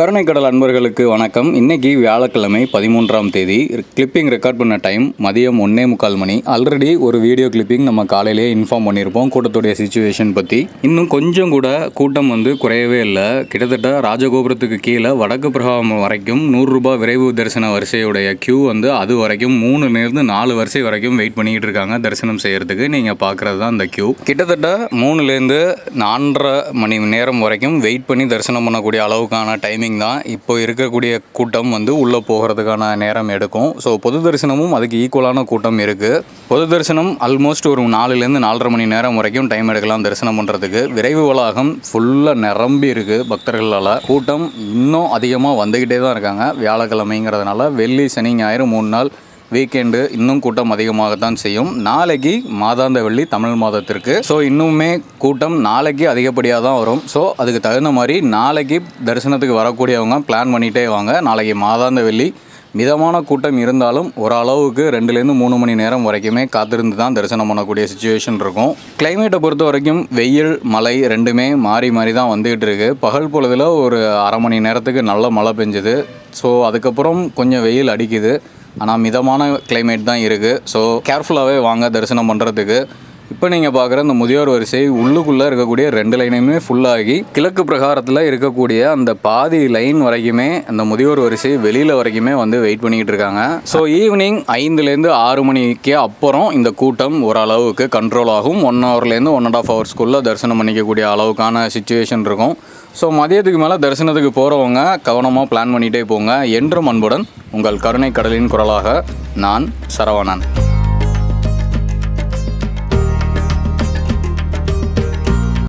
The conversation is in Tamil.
கருணை கடல் அன்பர்களுக்கு வணக்கம். இன்னைக்கு வியாழக்கிழமை பதிமூன்றாம் தேதி கிளிப்பிங் ரெக்கார்ட் பண்ண டைம் மதியம் ஒன்னே முக்கால் மணி. ஆல்ரெடி ஒரு வீடியோ கிளிப்பிங் நம்ம காலையிலேயே இன்ஃபார்ம் பண்ணியிருப்போம் கூட்டத்துடைய சுச்சுவேஷன் பற்றி இன்னும் கொஞ்சம் கூட கூட்டம் வந்து குறையவே இல்லை. கிட்டத்தட்ட ராஜகோபுரத்துக்கு கீழே வடக்கு பிரகாரம் வரைக்கும் நூறுரூபா விரைவு தரிசன வரிசையுடைய க்யூ வந்து அது வரைக்கும் மூணுலேருந்து நாலு வரிசை வரைக்கும் வெயிட் பண்ணிக்கிட்டு இருக்காங்க தரிசனம் செய்கிறதுக்கு நீங்கள் பார்க்குறது தான் அந்த க்யூ கிட்டத்தட்ட மூணுலேருந்து நான்கரை மணி நேரம் வரைக்கும் வெயிட் பண்ணி தரிசனம் பண்ணக்கூடிய அளவுக்கான டைமிங் டைமிங் தான் இப்போ இருக்கக்கூடிய கூட்டம் வந்து உள்ளே போகிறதுக்கான நேரம் எடுக்கும். ஸோ பொது தரிசனமும் அதுக்கு ஈக்குவலான கூட்டம் இருக்குது பொது தரிசனம் ஆல்மோஸ்ட் ஒரு நாலுலேருந்து நாலரை மணி நேரம் வரைக்கும் டைம் எடுக்கலாம் தரிசனம் பண்ணுறதுக்கு விரைவு வளாகம் ஃபுல்லாக நிரம்பி இருக்குது பக்தர்களால். கூட்டம் இன்னும் அதிகமாக வந்துக்கிட்டே தான் இருக்காங்க. வியாழக்கிழமைங்கிறதுனால வெள்ளி சனி ஞாயிறு மூணு நாள் வீக்கெண்டு இன்னும் கூட்டம் அதிகமாகத்தான் செய்யும். நாளைக்கு மாதாந்த வெள்ளி தமிழ் மாதத்திற்கு. ஸோ இன்னுமே கூட்டம் நாளைக்கு அதிகப்படியாக தான் வரும். ஸோ அதுக்கு தகுந்த மாதிரி நாளைக்கு தரிசனத்துக்கு வரக்கூடியவங்க பிளான் பண்ணிகிட்டே வாங்க. நாளைக்கு மாதாந்த வெள்ளி மிதமான கூட்டம் இருந்தாலும் ஓரளவுக்கு ரெண்டுலேருந்து மூணு மணி நேரம் வரைக்குமே காத்திருந்து தான் தரிசனம் பண்ணக்கூடிய சுச்சுவேஷன் இருக்கும். கிளைமேட்டை பொறுத்த வரைக்கும் வெயில் மழை ரெண்டுமே மாறி மாறி தான் வந்துகிட்டு இருக்கு. பகல் பொழுதில் ஒரு அரை மணி நேரத்துக்கு நல்ல மழை பெஞ்சுது. ஸோ அதுக்கப்புறம் கொஞ்சம் வெயில் அடிக்குது. ஆனால் மிதமான கிளைமேட் தான் இருக்குது ஸோ கேர்ஃபுல்லாகவே வாங்க தரிசனம் பண்ணுறதுக்கு இப்போ நீங்கள் பார்க்குற இந்த முதியோர் வரிசை உள்ளுக்குள்ளே இருக்கக்கூடிய ரெண்டு லைனுமே ஃபுல்லாகி கிழக்கு பிரகாரத்தில் இருக்கக்கூடிய அந்த பாதி லைன் வரைக்குமே அந்த முதியோர் வரிசை வெளியில் வரைக்குமே வந்து வெயிட் பண்ணிக்கிட்டு இருக்காங்க. ஸோ ஈவினிங் ஐந்துலேருந்து ஆறு மணிக்கு அப்புறம் இந்த கூட்டம் ஓரளவுக்கு கண்ட்ரோல் ஆகும். ஒன் ஹவர்லேருந்து ஒன் அண்ட் ஆஃப் ஹவர்ஸ்க்குள்ளே தரிசனம் பண்ணிக்கக்கூடிய அளவுக்கான சுச்சுவேஷன் இருக்கும். ஸோ மதியத்துக்கு மேலே தரிசனத்துக்கு போகிறவங்க கவனமாக பிளான் பண்ணிகிட்டே போங்க. என்றும் அன்புடன் உங்கள் கருணை கடலின் குரலாக நான் சரவணன்.